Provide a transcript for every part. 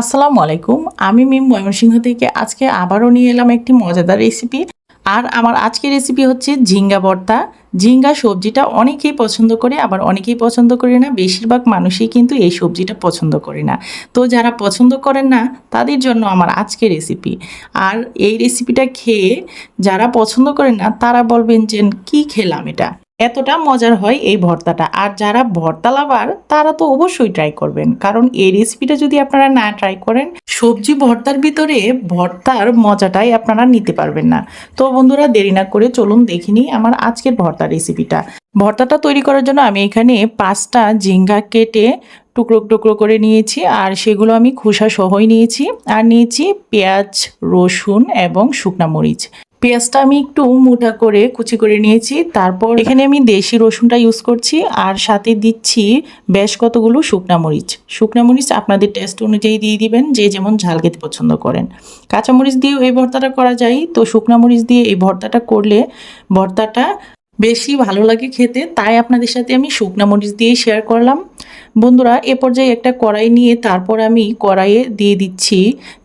আসসালামু আলাইকুম, আমি মিম ময়মনসিংহ থেকে। আজকে আবারও নিয়ে এলাম একটি মজাদার রেসিপি আর আমার আজকের রেসিপি হচ্ছে ঝিঙ্গা ভর্তা। ঝিঙ্গা সবজিটা অনেকেই পছন্দ করে, আবার অনেকেই পছন্দ করে না। বেশিরভাগ মানুষই কিন্তু এই সবজিটা পছন্দ করে না। তো যারা পছন্দ করেন না, তাদের জন্য আমার আজকের রেসিপি আর এই রেসিপিটা খেয়ে যারা পছন্দ করেন না, তারা বলবেন যে, কি খেলাম এটা? এতটা মজার হয় এই ভর্তাটা। আর যারা ভর্তা লাভার, তারা তো অবশ্যই ট্রাই করবেন। কারণ এই রেসিপিটা যদি আপনারা না ট্রাই করেন, সবজি ভর্তার ভিতরে ভর্তার মজাটাই আপনারা নিতে পারবেন না। তো বন্ধুরা, দেরি না করে চলুন দেখিনি আমার আজকের ভর্তা রেসিপিটা ভর্তাটা তৈরি করার জন্য আমি এখানে পাঁচটা ঝিঙ্গা কেটে টুকরো টুকরো করে নিয়েছি। আর সেগুলো আমি খোসা সহই নিয়েছি। আর নিয়েছি পেঁয়াজ, রসুন এবং শুকনা মরিচ। পেঁয়াজটা আমি একটু মোটা করে কুচি করে নিয়েছি। তারপর এখানে আমি দেশি রসুনটা ইউজ করছি আর সাথে দিচ্ছি বেশ কতগুলো শুকনা মরিচ। শুকনা মরিচ আপনাদের টেস্ট অনুযায়ী দিয়ে দিবেন, যে যেমন ঝাল খেতে পছন্দ করেন। কাঁচামরিচ দিয়েও এই ভর্তাটা করা যায়। তো শুকনা মরিচ দিয়ে এই ভর্তাটা করলে ভর্তাটা বেশি ভালো লাগে খেতে, তাই আপনাদের সাথে আমি শুকনা মরিচ দিয়ে শেয়ার করলাম। বন্ধুরা, এ পর্যায়ে একটা কড়াই নিয়ে তারপর আমি কড়াইয়ে দিয়ে দিচ্ছি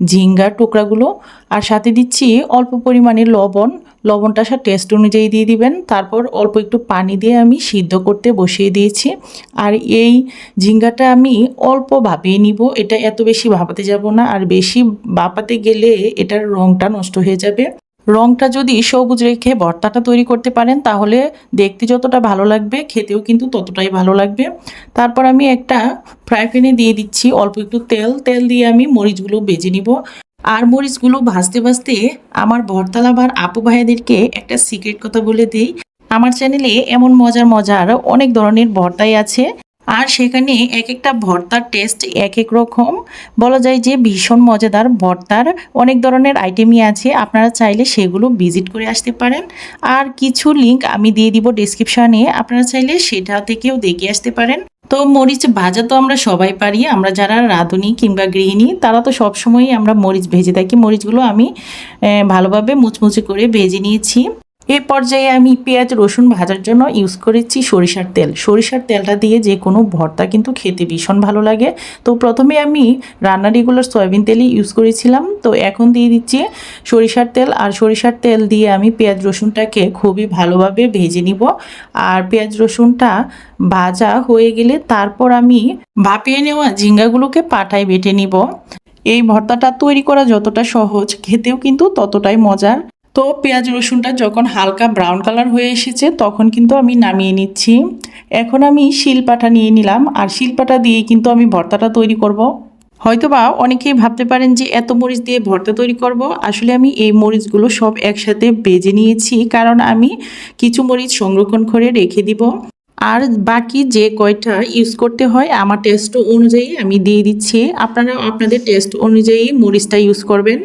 ঝিঙ্গার টুকরাগুলো আর সাথে দিচ্ছি অল্প পরিমাণে লবণ। লবণটা সব টেস্ট অনুযায়ী দিয়ে দিবেন। তারপর অল্প একটু পানি দিয়ে আমি সিদ্ধ করতে বসিয়ে দিয়েছি। আর এই ঝিঙ্গাটা আমি অল্প ভাপিয়ে নিব। এটা এত বেশি ভাপাতে যাব না। আর বেশি ভাপাতে গেলে এটার রঙটা নষ্ট হয়ে যাবে। রংটা যদি সবুজ রেখে ভর্তাটা তৈরি করতে পারেন, তাহলে দেখতে যতটা ভালো লাগবে, খেতেও কিন্তু ততটাই ভালো লাগবে। তারপর আমি একটা ফ্রাই প্যানে দিয়ে দিচ্ছি, অল্প একটু তেল। তেল দিয়ে আমি মরিচগুলো বেজে নিব। আর মরিচগুলো ভাজতে ভাজতে আমার ভর্তা লাভার আপু ভাইয়াদেরকে একটা সিক্রেট কথা বলে দিই। আমার চ্যানেলে এমন মজার মজার অনেক ধরনের ভর্তাই আছে। আর সেখানে এক একটা ভর্তার টেস্ট এক এক রকম। বলা যায় যে ভীষণ মজাদার ভর্তার অনেক ধরনের আইটেমই আছে, আপনারা চাইলে সেগুলো ভিজিট করে আসতে পারেন। আর কিছু লিংক আমি দিয়ে দিব ডিসক্রিপশানে আপনারা চাইলে সেটা থেকেও দেখে আসতে পারেন। তো মরিচ ভাজা তো আমরা সবাই পারি, আমরা যারা রাঁধুনি কিংবা গৃহিণী, তারা তো সবসময়ই আমরা মরিচ ভেজে থাকি। মরিচগুলো আমি ভালোভাবে মুচমুচে করে ভেজে নিয়েছি। এই পর্যায়ে আমি পেঁয়াজ, রসুন ভাজার জন্য ইউজ করেছি সরিষার তেল। সরিষার তেলটা দিয়ে যে কোনো ভর্তা কিন্তু খেতে ভীষণ ভালো লাগে। তো প্রথমে আমি রান্নার রেগুলার সয়াবিন তেলই ইউজ করেছিলাম। তো এখন দিয়ে দিচ্ছি সরিষার তেল আর সরিষার তেল দিয়ে আমি পেঁয়াজ, রসুনটাকে খুবই ভালোভাবে ভেজে নিব। আর পেঁয়াজ, রসুনটা ভাজা হয়ে গেলে তারপর আমি ভাপিয়ে নেওয়া ঝিঙ্গাগুলোকে পাটায় বেটে নিব। এই ভর্তাটা তৈরি করা যতটা সহজ, খেতেও কিন্তু ততটাই মজার। তো পেঁয়াজ রসুনটা যখন হালকা ব্রাউন কালার হয়ে এসেছে, তখন কিন্তু আমি নামিয়ে নিচ্ছি। এখন আমি শিলপাটা নিয়ে নিলাম, আর শিলপাটা দিয়েই কিন্তু আমি ভর্তাটা তৈরি করব। হয়তোবা অনেকেই ভাবতে পারেন যে এত মরিচ দিয়ে ভর্তা তৈরি করব। আসলে আমি এই মরিচগুলো সব একসাথে বেজে নিয়েছি, কারণ আমি কিছু মরিচ সংরক্ষণ করে রেখে দিব। আর বাকি যে কয়টা ইউজ করতে হয়, আমার টেস্ট অনুযায়ী আমি দিয়ে দিচ্ছি। আপনারা আপনাদের টেস্ট অনুযায়ী মরিচটা ইউজ করবেন।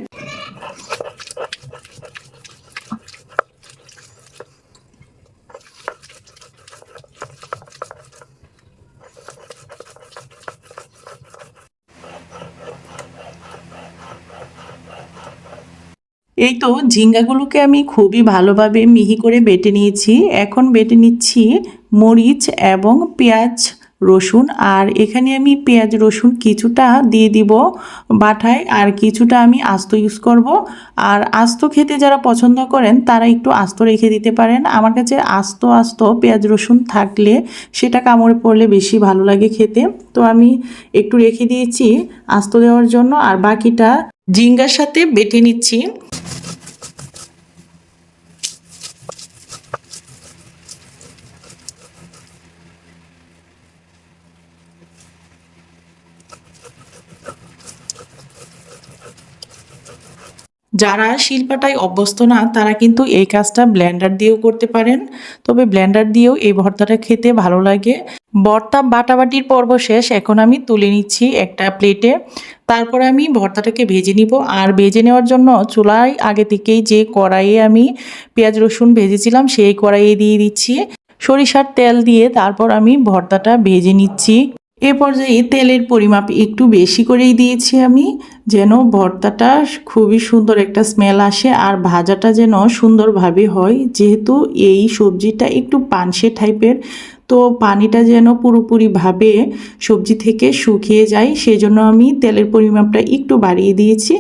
এই তো ঝিঙ্গাগুলোকে আমি খুবই ভালোভাবে মিহি করে বেটে নিয়েছি। এখন বেটে নিচ্ছি মরিচ এবং পেঁয়াজ, রসুন। আর এখানে আমি পেঁয়াজ, রসুন কিছুটা দিয়ে দিব বাটায়। আর কিছুটা আমি আস্ত ইউজ করব। আর আস্ত খেতে যারা পছন্দ করেন, তারা একটু আস্ত রেখে দিতে পারেন। আমার কাছে আস্ত আস্ত পেঁয়াজ, রসুন থাকলে সেটা কামড়ে পড়লে বেশি ভালো লাগে খেতে। তো আমি একটু রেখে দিয়েছি আস্ত দেওয়ার জন্য। আর বাকিটা ঝিঙ্গার সাথে বেটে নিচ্ছি। যারা শিল্পাটায় অভ্যস্ত না, তারা কিন্তু এই কাজটা ব্লেন্ডার দিয়েও করতে পারেন। তবে ব্লেন্ডার দিয়েও এই ভর্তাটা খেতে ভালো লাগে। ভর্তা বাটাবাটির পর্ব শেষ। এখন আমি তুলে নিচ্ছি একটা প্লেটে। তারপর আমি ভর্তাটাকে ভেজে নিব। আর ভেজে নেওয়ার জন্য চুলায় আগে থেকেই যে কড়াইয়ে আমি পেঁয়াজ রসুন ভেজেছিলাম, সেই কড়াইয়ে দিয়ে দিচ্ছি। সরিষার তেল দিয়ে তারপর আমি ভর্তাটা ভেজে নিচ্ছি। এ পর্যায়ে তেলের পরিমাপ একটু বেশি করেই দিয়েছি আমি, যেন ভর্তাটা খুবই সুন্দর একটা স্মেল আসে আর ভাজাটা যেন সুন্দরভাবে হয়। যেহেতু এই সবজিটা একটু পানসে টাইপের তো পানিটা যেন পুরোপুরিভাবে সবজি থেকে শুকিয়ে যায়, সেজন্য আমি তেলের পরিমাপটা একটু বাড়িয়ে দিয়েছি,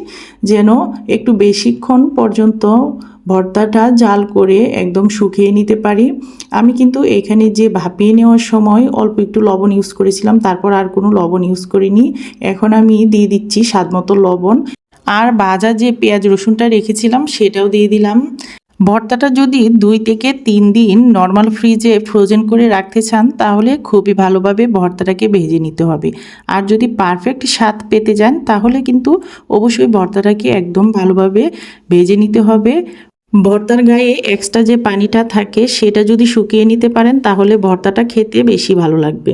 যেন একটু বেশিক্ষণ পর্যন্ত ভর্তাটা জাল করে একদম শুকিয়ে নিতে পারি। আমি কিন্তু এখানে যে ভাপিয়ে নেওয়ার সময় অল্প একটু লবণ ইউজ করেছিলাম, তারপর আর কোনো লবণ ইউজ করিনি। এখন আমি দিয়ে দিচ্ছি স্বাদ মতো লবণ। আর বাজা যে পেঁয়াজ রসুনটা রেখেছিলাম, সেটাও দিয়ে দিলাম। ভর্তাটা যদি দুই থেকে তিন দিন নর্মাল ফ্রিজে ফ্রোজেন করে রাখতে চান, তাহলে খুবই ভালোভাবে ভর্তাটাকে ভেজে নিতে হবে। আর যদি পারফেক্ট স্বাদ পেতে যান, তাহলে কিন্তু অবশ্যই ভর্তাটাকে একদম ভালোভাবে ভেজে নিতে হবে। ভর্তার গায়ে এক্সট্রা যে পানিটা থাকে সেটা যদি শুকিয়ে নিতে পারেন, তাহলে ভর্তাটা খেতে বেশি ভালো লাগবে।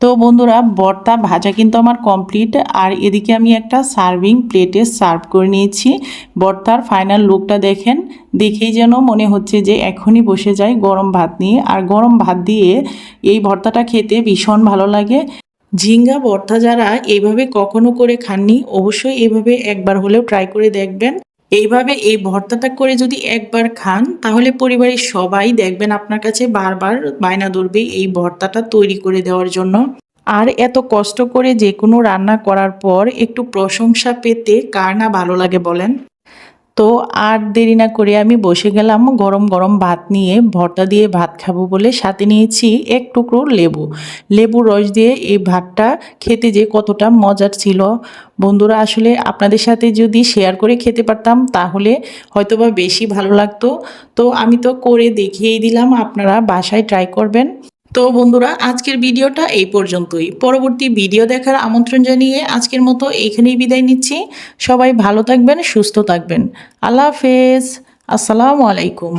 তো বন্ধুরা, ভর্তা ভাজা কিন্তু আমার কমপ্লিট আর এদিকে আমি একটা সার্ভিং প্লেটে সার্ভ করে নিয়েছি। ভর্তার ফাইনাল লুকটা দেখেন। দেখেই যেন মনে হচ্ছে যে এখনই বসে যাই গরম ভাত নিয়ে। আর গরম ভাত দিয়ে এই ভর্তাটা খেতে ভীষণ ভালো লাগে। ঝিঙ্গা ভর্তা যারা এভাবে কখনো করে খাননি, অবশ্যই এভাবে একবার হলেও ট্রাই করে দেখবেন। এইভাবে এই ভর্তাটা করে যদি একবার খান, তাহলে পরিবারের সবাই দেখবেন আপনার কাছে বারবার বায়না ধরবে এই ভর্তাটা তৈরি করে দেওয়ার জন্য। আর এত কষ্ট করে যে কোনো রান্না করার পর একটু প্রশংসা পেতে কার না ভালো লাগে বলেন? তো আর দেরি না করে আমি বসে গেলাম গরম গরম ভাত নিয়ে। ভর্তা দিয়ে ভাত খাব বলে সাথে নিয়েছি এক টুকরো লেবু। লেবু রস দিয়ে এই ভাতটা খেতে যে কতটা মজার ছিল। বন্ধুরা, আসলে আপনাদের সাথে যদি শেয়ার করে খেতে পারতাম, তাহলে হয়তোবা বেশি ভালো লাগতো। তো আমি তো করে দেখিয়েই দিলাম, আপনারা বাসায় ট্রাই করবেন। তো বন্ধুরা, আজকের ভিডিওটা এই পর্যন্তই। পরবর্তী ভিডিও দেখার আমন্ত্রণ জানিয়ে আজকের মতো এইখানেই বিদায় নিচ্ছি। সবাই ভালো থাকবেন, সুস্থ থাকবেন। আল্লাহ হাফেজ। আসসালামু আলাইকুম।